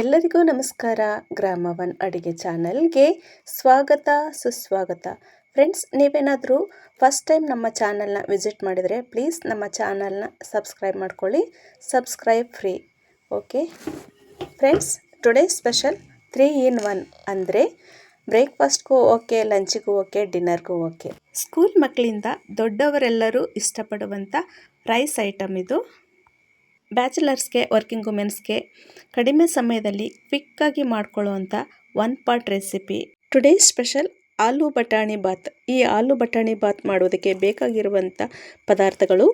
ಎಲ್ಲರಿಗೂ ನಮಸ್ಕಾರ. ಗ್ರಾಮ ಒನ್ ಅಡುಗೆ ಚಾನಲ್ಗೆ ಸ್ವಾಗತ, ಸುಸ್ವಾಗತ. ಫ್ರೆಂಡ್ಸ್, ನೀವೇನಾದರೂ ಫಸ್ಟ್ ಟೈಮ್ ನಮ್ಮ ಚಾನಲ್ನ ವಿಸಿಟ್ ಮಾಡಿದರೆ ಪ್ಲೀಸ್ ನಮ್ಮ ಚಾನಲ್ನ ಸಬ್ಸ್ಕ್ರೈಬ್ ಮಾಡ್ಕೊಳ್ಳಿ. Subscribe free. Okay? Friends, today special three in one ಅಂದರೆ ಬ್ರೇಕ್ಫಾಸ್ಟ್ಗೂ ಓಕೆ, ಲಂಚಿಗೂ ಓಕೆ, ಡಿನ್ನರ್ಗೂ ಓಕೆ. ಸ್ಕೂಲ್ ಮಕ್ಕಳಿಂದ ದೊಡ್ಡವರೆಲ್ಲರೂ ಇಷ್ಟಪಡುವಂಥ ರೈಸ್ ಐಟಮ್ ಇದು. ಬ್ಯಾಚುಲರ್ಸ್ಗೆ, ವರ್ಕಿಂಗ್ ವುಮೆನ್ಸ್ಗೆ ಕಡಿಮೆ ಸಮಯದಲ್ಲಿ ಕ್ವಿಕ್ಕಾಗಿ ಮಾಡ್ಕೊಳ್ಳುವಂಥ one pot recipe. Today special ಆಲೂ ಬಟಾಣಿ ಬಾತ್. ಈ ಆಲೂ ಬಟಾಣಿ ಬಾತ್ ಮಾಡೋದಕ್ಕೆ ಬೇಕಾಗಿರುವಂಥ ಪದಾರ್ಥಗಳು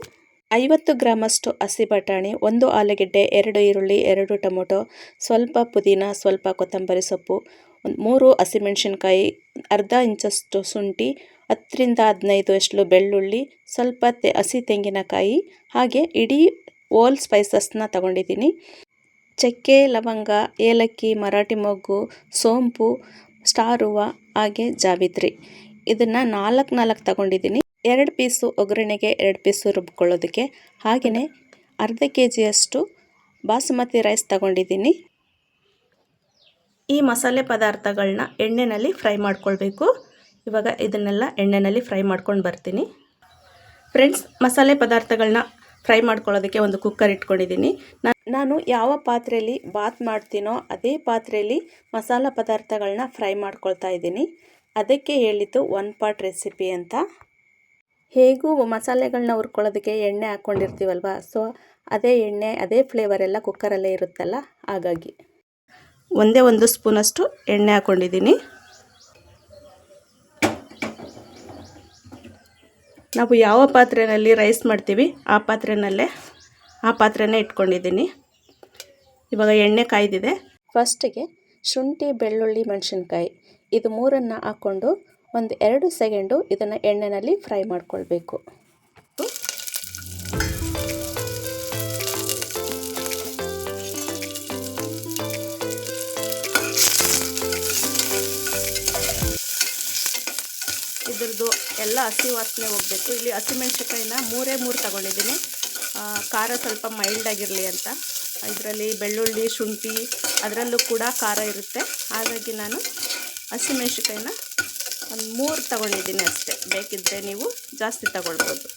ಐವತ್ತು ಗ್ರಾಮಷ್ಟು ಹಸಿ ಬಟಾಣಿ, ಒಂದು ಆಲೂಗೆಡ್ಡೆ, ಎರಡು ಈರುಳ್ಳಿ, ಎರಡು ಟೊಮೊಟೊ, ಸ್ವಲ್ಪ ಪುದೀನ, ಸ್ವಲ್ಪ ಕೊತ್ತಂಬರಿ ಸೊಪ್ಪು ಒಂದು ಮೂರು ಹಸಿಮೆಣಸಿನ್ಕಾಯಿ, ಅರ್ಧ ಇಂಚಷ್ಟು ಶುಂಠಿ, ಹತ್ತರಿಂದ ಹದಿನೈದು ಅಷ್ಟು ಬೆಳ್ಳುಳ್ಳಿ, ಸ್ವಲ್ಪ ತೆ, ಹಸಿ ತೆಂಗಿನಕಾಯಿ, ಹಾಗೆ ಇಡೀ ಓಲ್ ಸ್ಪೈಸಸ್ನ ತಗೊಂಡಿದ್ದೀನಿ. ಚಕ್ಕೆ, ಲವಂಗ, ಏಲಕ್ಕಿ, ಮರಾಠಿ ಮೊಗ್ಗು, ಸೋಂಪು, ಸ್ಟಾರ್ ಹೂವು, ಹಾಗೆ ಜಾವಿತ್ರಿ ಇದನ್ನು ನಾಲ್ಕು ನಾಲ್ಕು ತಗೊಂಡಿದ್ದೀನಿ. ಎರಡು ಪೀಸು ಒಗ್ಗರಣೆಗೆ ಎರಡು ಪೀಸು ರುಬ್ಕೊಳ್ಳೋದಕ್ಕೆ. ಹಾಗೆಯೇ ಅರ್ಧ ಕೆ ಜಿಯಷ್ಟು ಬಾಸುಮತಿ ರೈಸ್ ತಗೊಂಡಿದ್ದೀನಿ. ಈ ಮಸಾಲೆ ಪದಾರ್ಥಗಳನ್ನ ಎಣ್ಣೆಯಲ್ಲಿ ಫ್ರೈ ಮಾಡ್ಕೊಳ್ಬೇಕು. ಇವಾಗ ಇದನ್ನೆಲ್ಲ ಎಣ್ಣೆಯಲ್ಲಿ ಫ್ರೈ ಮಾಡ್ಕೊಂಡು ಬರ್ತೀನಿ. ಫ್ರೆಂಡ್ಸ್, ಮಸಾಲೆ ಪದಾರ್ಥಗಳನ್ನ ಫ್ರೈ ಮಾಡ್ಕೊಳ್ಳೋದಕ್ಕೆ ಒಂದು ಕುಕ್ಕರ್ ಇಟ್ಕೊಂಡಿದ್ದೀನಿ. ನಾನು ಯಾವ ಪಾತ್ರೆಯಲ್ಲಿ ಬಾತ್ ಮಾಡ್ತೀನೋ ಅದೇ ಪಾತ್ರೆಯಲ್ಲಿ ಮಸಾಲ ಪದಾರ್ಥಗಳನ್ನ ಫ್ರೈ ಮಾಡ್ಕೊಳ್ತಾ ಇದ್ದೀನಿ. ಅದಕ್ಕೆ ಹೇಳಿದ್ದು ಒನ್ ಪಾಟ್ ರೆಸಿಪಿ ಅಂತ. ಹೇಗೂ ಮಸಾಲೆಗಳನ್ನ ಹುರ್ಕೊಳ್ಳೋದಕ್ಕೆ ಎಣ್ಣೆ ಹಾಕ್ಕೊಂಡಿರ್ತೀವಲ್ವ, ಸೊ ಅದೇ ಎಣ್ಣೆ, ಅದೇ ಫ್ಲೇವರ್ ಎಲ್ಲ ಕುಕ್ಕರಲ್ಲೇ ಇರುತ್ತಲ್ಲ, ಹಾಗಾಗಿ. ಒಂದೇ ಒಂದು ಸ್ಪೂನಷ್ಟು ಎಣ್ಣೆ ಹಾಕ್ಕೊಂಡಿದ್ದೀನಿ. ನಾವು ಯಾವ ಪಾತ್ರೆಯಲ್ಲಿ ರೈಸ್ ಮಾಡ್ತೀವಿ, ಆ ಪಾತ್ರೆಯಲ್ಲೇ ಆ ಪಾತ್ರೆನೇ ಇಟ್ಕೊಂಡಿದ್ದೀನಿ. ಇವಾಗ ಎಣ್ಣೆ ಕಾಯ್ದಿದೆ. ಫಸ್ಟಿಗೆ ಶುಂಠಿ, ಬೆಳ್ಳುಳ್ಳಿ, ಮೆಣಸಿನ್ಕಾಯಿ ಇದು ಮೂರನ್ನು ಹಾಕ್ಕೊಂಡು ಒಂದು ಎರಡು ಸೆಕೆಂಡು ಇದನ್ನು ಎಣ್ಣೆಯಲ್ಲಿ ಫ್ರೈ ಮಾಡ್ಕೊಳ್ಬೇಕು. ಎಲ್ಲ ಹಸಿ ವಾಸನೆ ಹೋಗಬೇಕು. ಇಲ್ಲಿ ಹಸಿಮೆಣ್ಸಿನ್ಕಾಯಿನ ಮೂರೇ ಮೂರು ತಗೊಂಡಿದ್ದೀನಿ. ಖಾರ ಸ್ವಲ್ಪ ಮೈಲ್ಡ್ ಆಗಿರಲಿ ಅಂತ. ಇದರಲ್ಲಿ ಬೆಳ್ಳುಳ್ಳಿ, ಶುಂಠಿ, ಅದರಲ್ಲೂ ಕೂಡ ಖಾರ ಇರುತ್ತೆ. ಹಾಗಾಗಿ ನಾನು ಹಸಿಮೆಣ್ಸಿನ್ಕಾಯಿನ ಒಂದು ಮೂರು ತಗೊಂಡಿದ್ದೀನಿ ಅಷ್ಟೇ. ಬೇಕಿದ್ದರೆ ನೀವು ಜಾಸ್ತಿ ತಗೊಳ್ಬೋದು.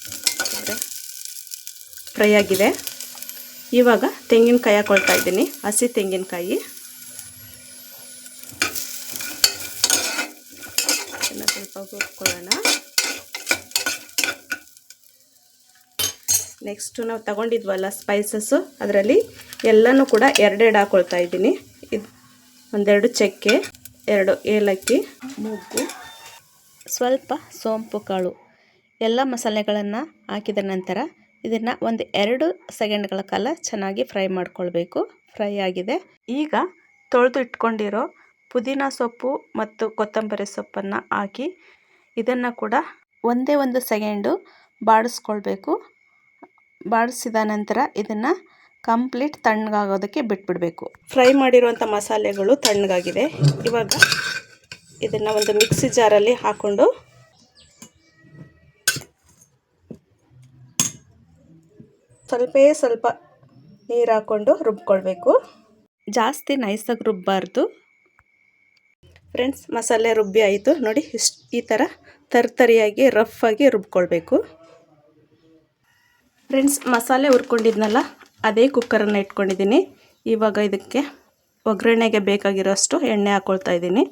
ಅಂದರೆ ಫ್ರೈ ಆಗಿದೆ. ಇವಾಗ ತೆಂಗಿನಕಾಯಿ ಹಾಕೊಳ್ತಾ ಇದ್ದೀನಿ. ಹಸಿ ತೆಂಗಿನಕಾಯಿ ಸ್ವಲ್ಪ ಹುರ್ಕೊಳ್ಳೋಣ ನೆಕ್ಸ್ಟು ನಾವು ತಗೊಂಡಿದ್ವಲ್ಲ ಸ್ಪೈಸಸ್ಸು ಅದರಲ್ಲಿ ಎಲ್ಲನೂ ಕೂಡ ಎರಡೆರಡು ಹಾಕೊಳ್ತಾ ಇದ್ದೀನಿ. ಇದು ಒಂದೆರಡು ಚಕ್ಕೆ, ಎರಡು ಏಲಕ್ಕಿ, ಮೂಗು, ಸ್ವಲ್ಪ ಸೋಂಪು ಕಾಳು. ಎಲ್ಲ ಮಸಾಲೆಗಳನ್ನು ಹಾಕಿದ ನಂತರ ಇದನ್ನು ಒಂದು ಎರಡು ಸೆಕೆಂಡ್ಗಳ ಕಾಲ ಚೆನ್ನಾಗಿ ಫ್ರೈ ಮಾಡ್ಕೊಳ್ಬೇಕು. ಫ್ರೈ ಆಗಿದೆ. ಈಗ ತೊಳೆದು ಇಟ್ಕೊಂಡಿರೋ ಪುದೀನ ಸೊಪ್ಪು ಮತ್ತು ಕೊತ್ತಂಬರಿ ಸೊಪ್ಪನ್ನು ಹಾಕಿ ಇದನ್ನು ಕೂಡ ಒಂದೇ ಒಂದು ಸೆಕೆಂಡು ಬಾಡಿಸ್ಕೊಳ್ಬೇಕು. ಬಾಡಿಸಿದ ನಂತರ ಇದನ್ನು ಕಂಪ್ಲೀಟ್ ತಣ್ಣಗಾಗೋದಕ್ಕೆ ಬಿಟ್ಬಿಡಬೇಕು. ಫ್ರೈ ಮಾಡಿರುವಂಥ ಮಸಾಲೆಗಳು ತಣ್ಣಗಾಗಿದೆ. ಇವಾಗ ಇದನ್ನು ಒಂದು ಮಿಕ್ಸಿ ಜಾರಲ್ಲಿ ಹಾಕ್ಕೊಂಡು ಸ್ವಲ್ಪೇ ಸ್ವಲ್ಪ ನೀರು ಹಾಕ್ಕೊಂಡು ರುಬ್ಕೊಳ್ಬೇಕು. ಜಾಸ್ತಿ ನೈಸಾಗಿ ರುಬ್ಬಾರ್ದು. ಫ್ರೆಂಡ್ಸ್ ಮಸಾಲೆ ರುಬ್ಬಿ ಆಯಿತು. ನೋಡಿ, ಇಷ್ಟು ಈ ಥರ ತರ್ತರಿಯಾಗಿ ಆಗಿ ರುಬ್ಕೊಳ್ಬೇಕು. ಫ್ರೆಂಡ್ಸ್, ಮಸಾಲೆ ಹುರ್ಕೊಂಡಿದ್ನಲ್ಲ, ಅದೇ ಕುಕ್ಕರನ್ನು ಇಟ್ಕೊಂಡಿದ್ದೀನಿ ಇವಾಗ ಇದಕ್ಕೆ ಒಗ್ಗರಣೆಗೆ ಬೇಕಾಗಿರೋಷ್ಟು ಎಣ್ಣೆ ಹಾಕ್ಕೊಳ್ತಾ ಇದ್ದೀನಿ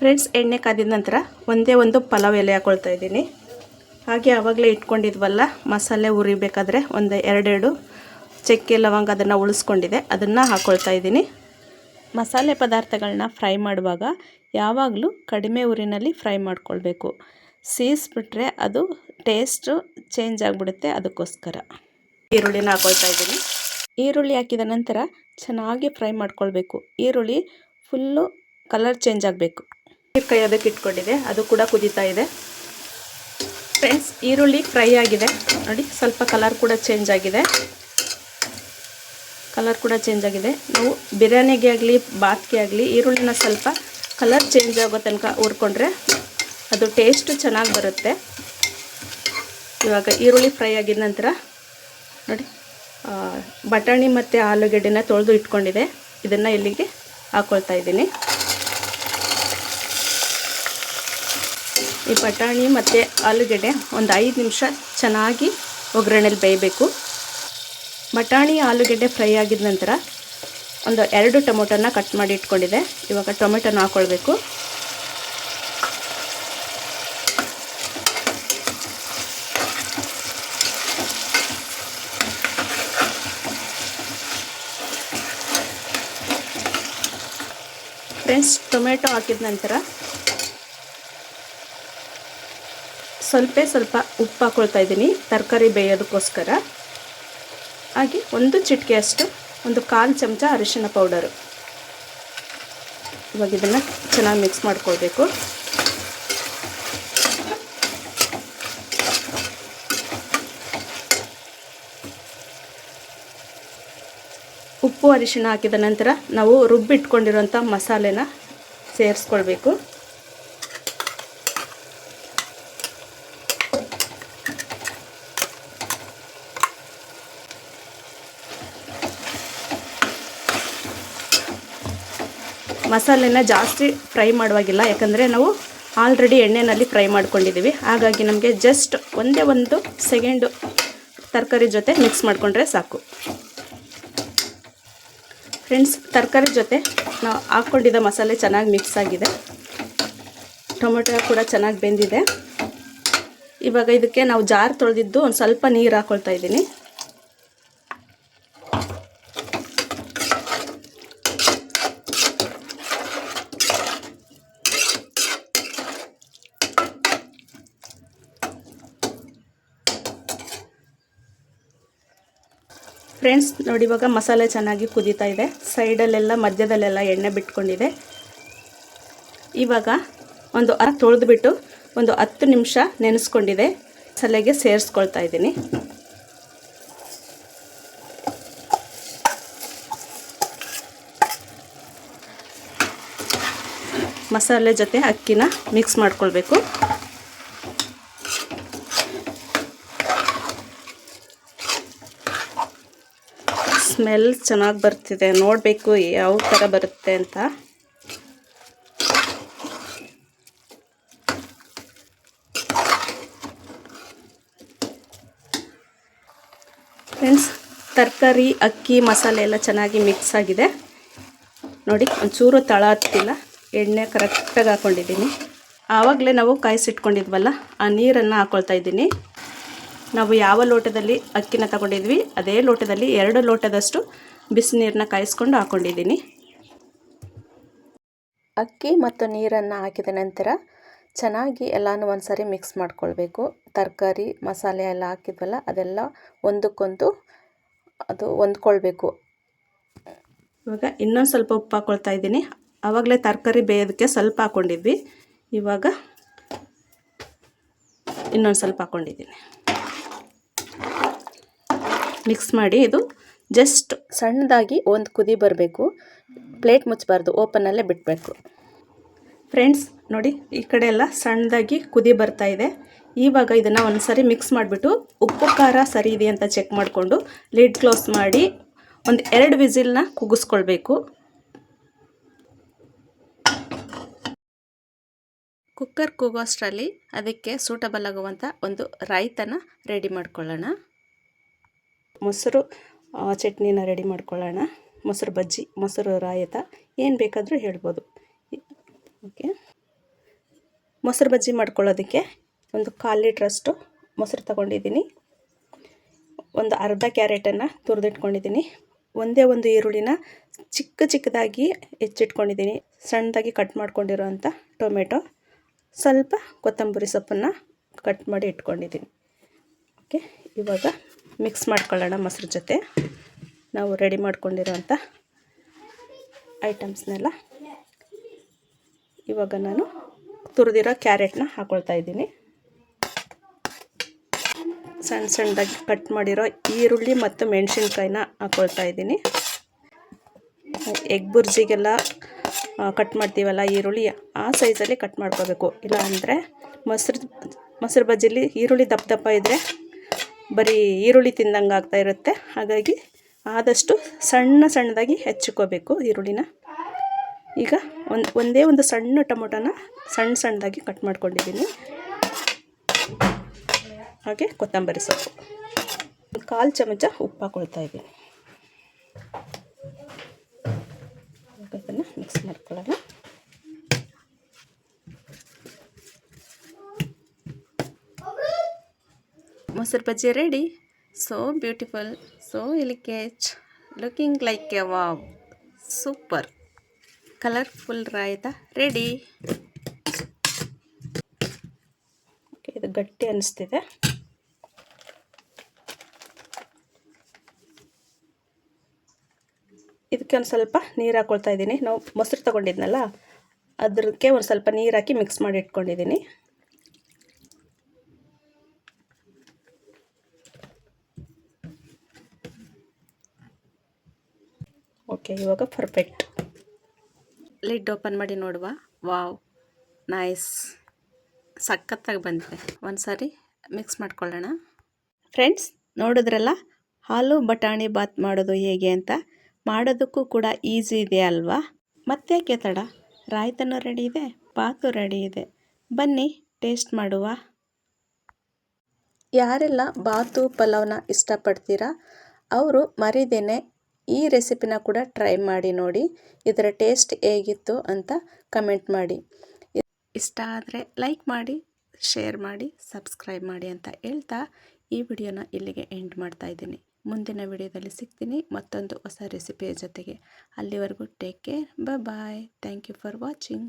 ಫ್ರೆಂಡ್ಸ್, ಎಣ್ಣೆ ಕಾದಿದ ನಂತರ ಒಂದೇ ಒಂದು ಪಲಾವ್ ಎಲೆ ಹಾಕ್ಕೊಳ್ತಾ ಇದ್ದೀನಿ ಹಾಗೆ ಆವಾಗಲೇ ಇಟ್ಕೊಂಡಿದ್ವಲ್ಲ, ಮಸಾಲೆ ಉರಿಬೇಕಾದ್ರೆ ಒಂದು ಎರಡೆರಡು ಚಕ್ಕೆ ಲವಂಗ ಅದನ್ನು ಉಳಿಸ್ಕೊಂಡಿದೆ, ಅದನ್ನು ಹಾಕ್ಕೊಳ್ತಾ ಇದ್ದೀನಿ ಮಸಾಲೆ ಪದಾರ್ಥಗಳನ್ನ ಫ್ರೈ ಮಾಡುವಾಗ ಯಾವಾಗಲೂ ಕಡಿಮೆ ಉರಿನಲ್ಲಿ ಫ್ರೈ ಮಾಡ್ಕೊಳ್ಬೇಕು. ಸೀಸ್ಬಿಟ್ರೆ ಅದು ಟೇಸ್ಟು ಚೇಂಜ್ ಆಗಿಬಿಡುತ್ತೆ ಅದಕ್ಕೋಸ್ಕರ. ಈರುಳ್ಳಿನ ಹಾಕೊಳ್ತಾ ಇದ್ದೀನಿ. ಈರುಳ್ಳಿ ಹಾಕಿದ ನಂತರ ಚೆನ್ನಾಗಿ ಫ್ರೈ ಮಾಡ್ಕೊಳ್ಬೇಕು. ಈರುಳ್ಳಿ ಫುಲ್ಲು ಕಲರ್ ಚೇಂಜ್ ಆಗಬೇಕು. ಕೈ ಅದಕ್ಕೆ ಇಟ್ಕೊಂಡಿದೆ ಅದು ಕೂಡ ಕುದೀತಾ ಇದೆ. ಫ್ರೆಂಡ್ಸ್, ಈರುಳ್ಳಿ ಫ್ರೈ ಆಗಿದೆ. ನೋಡಿ, ಸ್ವಲ್ಪ ಕಲರ್ ಕೂಡ ಚೇಂಜ್ ಆಗಿದೆ. ಕಲರ್ ಕೂಡ ಚೇಂಜ್ ಆಗಿದೆ. ನಾವು ಬಿರಿಯಾನಿಗೆ ಆಗಲಿ, ಬಾತ್ಗೆ ಆಗಲಿ, ಈರುಳ್ಳಿನ ಸ್ವಲ್ಪ ಕಲರ್ ಚೇಂಜ್ ಆಗೋ ತನಕ ಹುರ್ಕೊಂಡ್ರೆ ಅದು ಟೇಸ್ಟು ಚೆನ್ನಾಗಿ ಬರುತ್ತೆ. ಇವಾಗ ಈರುಳ್ಳಿ ಫ್ರೈ ಆಗಿದ ನಂತರ ನೋಡಿ ಬಟಾಣಿ ಮತ್ತು ಆಲೂಗೆಡ್ಡೆನ ತೊಳೆದು ಇಟ್ಕೊಂಡಿದೆ. ಇದನ್ನು ಇಲ್ಲಿಗೆ ಹಾಕ್ಕೊಳ್ತಾ ಇದ್ದೀನಿ. ಈ ಬಟಾಣಿ ಮತ್ತು ಆಲೂಗೆಡ್ಡೆ ಒಂದು ಐದು ನಿಮಿಷ ಚೆನ್ನಾಗಿ ಒಗ್ಗರಣೆಲಿ ಬೇಯಬೇಕು. ಬಟಾಣಿ ಆಲೂಗೆಡ್ಡೆ ಫ್ರೈ ಆಗಿದ ನಂತರ ಒಂದು ಎರಡು ಟೊಮೊಟೊನ ಕಟ್ ಮಾಡಿ ಇಟ್ಕೊಂಡಿದೆ. ಇವಾಗ ಟೊಮೆಟೊನ ಹಾಕ್ಕೊಳ್ಬೇಕು ಫ್ರೆಂಡ್ಸ್, ಟೊಮೆಟೊ ಹಾಕಿದ ನಂತರ ಸ್ವಲ್ಪ ಸ್ವಲ್ಪ ಉಪ್ಪು ಹಾಕ್ಕೊಳ್ತಾ ಇದ್ದೀನಿ. ತರಕಾರಿ ಬೇಯೋದಕ್ಕೋಸ್ಕರ. ಹಾಗೆ ಒಂದು ಚಿಟಿಕೆಯಷ್ಟು ಒಂದು ಕಾಲು ಚಮಚ ಅರಿಶಿನ ಪೌಡರು. ಇವಾಗ ಇದನ್ನು ಚೆನ್ನಾಗಿ ಮಿಕ್ಸ್ ಮಾಡ್ಕೊಳ್ಬೇಕು. ಉಪ್ಪು ಅರಿಶಿಣ ಹಾಕಿದ ನಂತರ ನಾವು ರುಬ್ಬಿಟ್ಕೊಂಡಿರುವಂಥ ಮಸಾಲೆನ ಸೇರಿಸ್ಕೊಳ್ಬೇಕು. ಮಸಾಲೆನ ಜಾಸ್ತಿ ಫ್ರೈ ಮಾಡುವಾಗಿಲ್ಲ, ಯಾಕಂದರೆ ನಾವು ಆಲ್ರೆಡಿ ಎಣ್ಣೆಯಲ್ಲಿ ಫ್ರೈ ಮಾಡ್ಕೊಂಡಿದ್ದೀವಿ. ಹಾಗಾಗಿ ನಮಗೆ ಜಸ್ಟ್ ಒಂದೇ ಒಂದು ಸೆಕೆಂಡು ತರಕಾರಿ ಜೊತೆ ಮಿಕ್ಸ್ ಮಾಡಿಕೊಂಡ್ರೆ ಸಾಕು. ಫ್ರೆಂಡ್ಸ್ ತರಕಾರಿ ಜೊತೆ ನಾವು ಹಾಕ್ಕೊಂಡಿದ್ದ ಮಸಾಲೆ ಚೆನ್ನಾಗಿ ಮಿಕ್ಸ್ ಆಗಿದೆ. ಟೊಮೆಟೊ ಕೂಡ ಚೆನ್ನಾಗಿ ಬೆಂದಿದೆ. ಇವಾಗ ಇದಕ್ಕೆ ನಾವು ಜಾರ್ ತೊಳೆದಿದ್ದು ಒಂದು ಸ್ವಲ್ಪ ನೀರು ಹಾಕ್ಕೊಳ್ತಾ ಇದ್ದೀನಿ. ಫ್ರೆಂಡ್ಸ್, ನೋಡಿ ಇವಾಗ ಮಸಾಲೆ ಚೆನ್ನಾಗಿ ಕುದೀತಾ ಇದೆ. ಸೈಡಲ್ಲೆಲ್ಲ, ಮಧ್ಯದಲ್ಲೆಲ್ಲ ಎಣ್ಣೆ ಬಿಟ್ಕೊಂಡಿದೆ. ಇವಾಗ ಒಂದು ಅರ ತೊಳೆದ್ಬಿಟ್ಟು ಒಂದು ಹತ್ತು ನಿಮಿಷ ನೆನೆಸ್ಕೊಂಡಿದೆ. ಮಸಾಲೆಗೆ ಸೇರಿಸ್ಕೊಳ್ತಾ ಇದ್ದೀನಿ. ಮಸಾಲೆ ಜೊತೆ ಅಕ್ಕಿನ ಮಿಕ್ಸ್ ಮಾಡ್ಕೊಳ್ಬೇಕು. ಸ್ಮೆಲ್ ಚೆನ್ನಾಗಿ ಬರ್ತಿದೆ. ನೋಡಬೇಕು ಯಾವ ಥರ ಬರುತ್ತೆ ಅಂತ. ಫ್ರೆಂಡ್ಸ್ ತರಕಾರಿ, ಅಕ್ಕಿ, ಮಸಾಲೆ ಎಲ್ಲ ಚೆನ್ನಾಗಿ ಮಿಕ್ಸ್ ಆಗಿದೆ. ನೋಡಿ, ಒಂಚೂರು ತಳ ಹತ್ತಿಲ್ಲ ಎಣ್ಣೆ ಕರೆಕ್ಟಾಗಿ ಹಾಕ್ಕೊಂಡಿದ್ದೀನಿ ಆವಾಗಲೇ ನಾವು ಕಾಯಿಸಿಟ್ಕೊಂಡಿದ್ವಲ್ಲ, ಆ ನೀರನ್ನು ಹಾಕ್ಕೊಳ್ತಾ ಇದ್ದೀನಿ. ನಾವು ಯಾವ ಲೋಟದಲ್ಲಿ ಅಕ್ಕಿನ ತಗೊಂಡಿದ್ವಿ ಅದೇ ಲೋಟದಲ್ಲಿ ಎರಡು ಲೋಟದಷ್ಟು ಬಿಸಿನೀರನ್ನ ಕಾಯಿಸ್ಕೊಂಡು ಹಾಕ್ಕೊಂಡಿದ್ದೀನಿ ಅಕ್ಕಿ ಮತ್ತು ನೀರನ್ನು ಹಾಕಿದ ನಂತರ ಚೆನ್ನಾಗಿ ಎಲ್ಲನೂ ಒಂದು ಸಾರಿ ಮಿಕ್ಸ್ ಮಾಡ್ಕೊಳ್ಬೇಕು. ತರಕಾರಿ ಮಸಾಲೆ ಎಲ್ಲ ಹಾಕಿದ್ವಲ್ಲ ಅದೆಲ್ಲ ಒಂದಕ್ಕೊಂದು ಅದು ಹೊಂದ್ಕೊಳ್ಬೇಕು. ಇವಾಗ ಇನ್ನೊಂದು ಸ್ವಲ್ಪ ಉಪ್ಪು ಹಾಕ್ಕೊಳ್ತಾ ಇದ್ದೀನಿ. ಆವಾಗಲೇ ತರಕಾರಿ ಬೇಯೋದಕ್ಕೆ ಸ್ವಲ್ಪ ಹಾಕ್ಕೊಂಡಿದ್ವಿ ಇವಾಗ ಇನ್ನೊಂದು ಸ್ವಲ್ಪ ಹಾಕ್ಕೊಂಡಿದ್ದೀನಿ ಮಿಕ್ಸ್ ಮಾಡಿ ಇದು ಜಸ್ಟ್ ಸಣ್ಣದಾಗಿ ಒಂದು ಕುದಿ ಬರಬೇಕು. ಪ್ಲೇಟ್ ಮುಚ್ಚಬಾರ್ದು ಓಪನಲ್ಲೇ ಬಿಡಬೇಕು ಫ್ರೆಂಡ್ಸ್ ನೋಡಿ, ಈ ಕಡೆ ಎಲ್ಲ ಸಣ್ಣದಾಗಿ ಕುದಿ ಬರ್ತಾ ಇದೆ. ಇವಾಗ ಇದನ್ನು ಒಂದು ಸರಿ ಮಿಕ್ಸ್ ಮಾಡಿಬಿಟ್ಟು ಉಪ್ಪು, ಖಾರ ಸರಿ ಇದೆ ಅಂತ ಚೆಕ್ ಮಾಡಿಕೊಂಡು ಲಿಡ್ ಕ್ಲೋಸ್ ಮಾಡಿ ಒಂದು ಎರಡು ವಿಸಿಲ್ನ ಕುಗ್ಗಿಸ್ಕೊಳ್ಬೇಕು. ಕುಕ್ಕರ್ ಕೂಗೋಷ್ಟರಲ್ಲಿ ಅದಕ್ಕೆ ಸೂಟಬಲ್ ಆಗುವಂಥ ಒಂದು ರೈತನ ರೆಡಿ ಮಾಡ್ಕೊಳ್ಳೋಣ. ಮೊಸರು ಚಟ್ನಿನ ರೆಡಿ ಮಾಡ್ಕೊಳ್ಳೋಣ. ಮೊಸರು ಬಜ್ಜಿ, ಮೊಸರು ರಾಯತ, ಏನು ಬೇಕಾದರೂ ಹೇಳ್ಬೋದು. ಓಕೆ. ಮೊಸರು ಬಜ್ಜಿ ಮಾಡ್ಕೊಳ್ಳೋದಕ್ಕೆ ಒಂದು ಕಾಲು ಲೀಟ್ರಷ್ಟು ಮೊಸರು ತಗೊಂಡಿದ್ದೀನಿ. ಒಂದು ಅರ್ಧ ಕ್ಯಾರೆಟನ್ನು ತುರಿದಿಟ್ಕೊಂಡಿದ್ದೀನಿ. ಒಂದೇ ಒಂದು ಈರುಳ್ಳಿನ ಚಿಕ್ಕ ಚಿಕ್ಕದಾಗಿ ಹೆಚ್ಚಿಟ್ಕೊಂಡಿದ್ದೀನಿ. ಸಣ್ಣದಾಗಿ ಕಟ್ ಮಾಡ್ಕೊಂಡಿರೋಂಥ ಟೊಮೆಟೊ, ಸ್ವಲ್ಪ ಕೊತ್ತಂಬರಿ ಸೊಪ್ಪನ್ನು ಕಟ್ ಮಾಡಿ ಇಟ್ಕೊಂಡಿದ್ದೀನಿ. ಓಕೆ, ಇವಾಗ ಮಿಕ್ಸ್ ಮಾಡ್ಕೊಳ್ಳೋಣ ಮೊಸರು ಜೊತೆ. ನಾವು ರೆಡಿ ಮಾಡ್ಕೊಂಡಿರೋಂಥ ಐಟಮ್ಸ್ನೆಲ್ಲ ಇವಾಗ ನಾನು ತುರಿದಿರೋ ಕ್ಯಾರೆಟ್ನ ಹಾಕ್ಕೊಳ್ತಾ ಇದ್ದೀನಿ. ಸಣ್ಣ ಸಣ್ಣದಾಗಿ ಕಟ್ ಮಾಡಿರೋ ಈರುಳ್ಳಿ ಮತ್ತು ಮೆಣಸಿನ್ಕಾಯಿನ ಹಾಕ್ಕೊಳ್ತಾ ಇದ್ದೀನಿ. ಎಗ್ ಬುರ್ಜಿಗೆಲ್ಲ ಕಟ್ ಮಾಡ್ತೀವಲ್ಲ ಈರುಳ್ಳಿ, ಆ ಸೈಜಲ್ಲಿ ಕಟ್ ಮಾಡ್ಕೋಬೇಕು. ಇಲ್ಲ ಅಂದರೆ ಮೊಸರು ಮೊಸರು ಬಜ್ಜಿಲಿ ಈರುಳ್ಳಿ ದಪ್ಪ ದಪ್ಪ ಇದ್ದರೆ ಬರೀ ಈರುಳ್ಳಿ ತಿಂದಂಗೆ ಆಗ್ತಾ ಇರುತ್ತೆ. ಹಾಗಾಗಿ ಆದಷ್ಟು ಸಣ್ಣ ಸಣ್ಣದಾಗಿ ಹೆಚ್ಚಿಕೋಬೇಕು ಈರುಳ್ಳಿನ. ಈಗ ಒಂದು, ಒಂದೇ ಒಂದು ಸಣ್ಣ ಟೊಮೊಟೊನ ಸಣ್ಣ ಸಣ್ಣದಾಗಿ ಕಟ್ ಮಾಡ್ಕೊಂಡಿದ್ದೀನಿ. ಹಾಗೆ ಕೊತ್ತಂಬರಿ ಸೊಪ್ಪು. ಕಾಲು ಚಮಚ ಉಪ್ಪು ಹಾಕೊಳ್ತಾ ಇದ್ದೀನಿ. ಮಿಕ್ಸ್ ಮಾಡ್ಕೊಳ್ಳೋಣ. ಮೊಸರು ಬಜ್ಜಿ ready so beautiful so ಎಲಿಕೇಚ್ looking like a wow super colourful raita ready ಇದು ಗಟ್ಟಿ ಅನ್ನಿಸ್ತಿದೆ ಇದಕ್ಕೆ ಒಂದು ಸ್ವಲ್ಪ ನೀರು ಹಾಕ್ಕೊಳ್ತಾ ಇದ್ದೀನಿ. ನಾವು ಮೊಸರು ತಗೊಂಡಿದ್ನಲ್ಲ ಅದಕ್ಕೆ ಒಂದು ಸ್ವಲ್ಪ ನೀರು ಹಾಕಿ ಮಿಕ್ಸ್ ಮಾಡಿ ಇಟ್ಕೊಂಡಿದ್ದೀನಿ. ಓಕೆ, ಇವಾಗ ಪರ್ಫೆಕ್ಟ್ ಲಿಡ್ ಓಪನ್ ಮಾಡಿ ನೋಡುವ. ವಾವ್ ನೈಸ್ ಸಖತ್ತಾಗಿ ಬಂದಿದೆ. ಒಂದು ಸಾರಿ ಮಿಕ್ಸ್ ಮಾಡ್ಕೊಳ್ಳೋಣ. ಫ್ರೆಂಡ್ಸ್ ನೋಡಿದ್ರಲ್ಲ, ಹಾಲು ಬಟಾಣಿ ಬಾತ್ ಮಾಡೋದು ಹೇಗೆ ಅಂತ? ಮಾಡೋದಕ್ಕೂ ಕೂಡ ಈಸಿ ಇದೆ ಅಲ್ವಾ? ಮತ್ತೇಕೆ ತಡ? ರಾಯ್ತನೂ ರೆಡಿ ಇದೆ, ಬಾತು ರೆಡಿ ಇದೆ. ಬನ್ನಿ ಟೇಸ್ಟ್ ಮಾಡುವ. ಯಾರೆಲ್ಲ ಬಾತು, ಪಲಾವ್ನ ಇಷ್ಟಪಡ್ತೀರಾ, ಅವರು ಮರಿದೇನೆ ಈ ರೆಸಿಪಿನ ಕೂಡ ಟ್ರೈ ಮಾಡಿ ನೋಡಿ. ಇದರ ಟೇಸ್ಟ್ ಹೇಗಿತ್ತು ಅಂತ ಕಮೆಂಟ್ ಮಾಡಿ. ಇಷ್ಟ ಆದರೆ ಲೈಕ್ ಮಾಡಿ, ಶೇರ್ ಮಾಡಿ, ಸಬ್ಸ್ಕ್ರೈಬ್ ಮಾಡಿ ಅಂತ ಹೇಳ್ತಾ ಈ ವಿಡಿಯೋನ ಇಲ್ಲಿಗೆ ಎಂಡ್ ಮಾಡ್ತಾ ಇದ್ದೀನಿ. ಮುಂದಿನ ವಿಡಿಯೋದಲ್ಲಿ ಸಿಗ್ತೀನಿ ಮತ್ತೊಂದು ಹೊಸ ರೆಸಿಪಿಯ ಜೊತೆಗೆ. ಅಲ್ಲಿವರೆಗೂ take care bye thank you for watching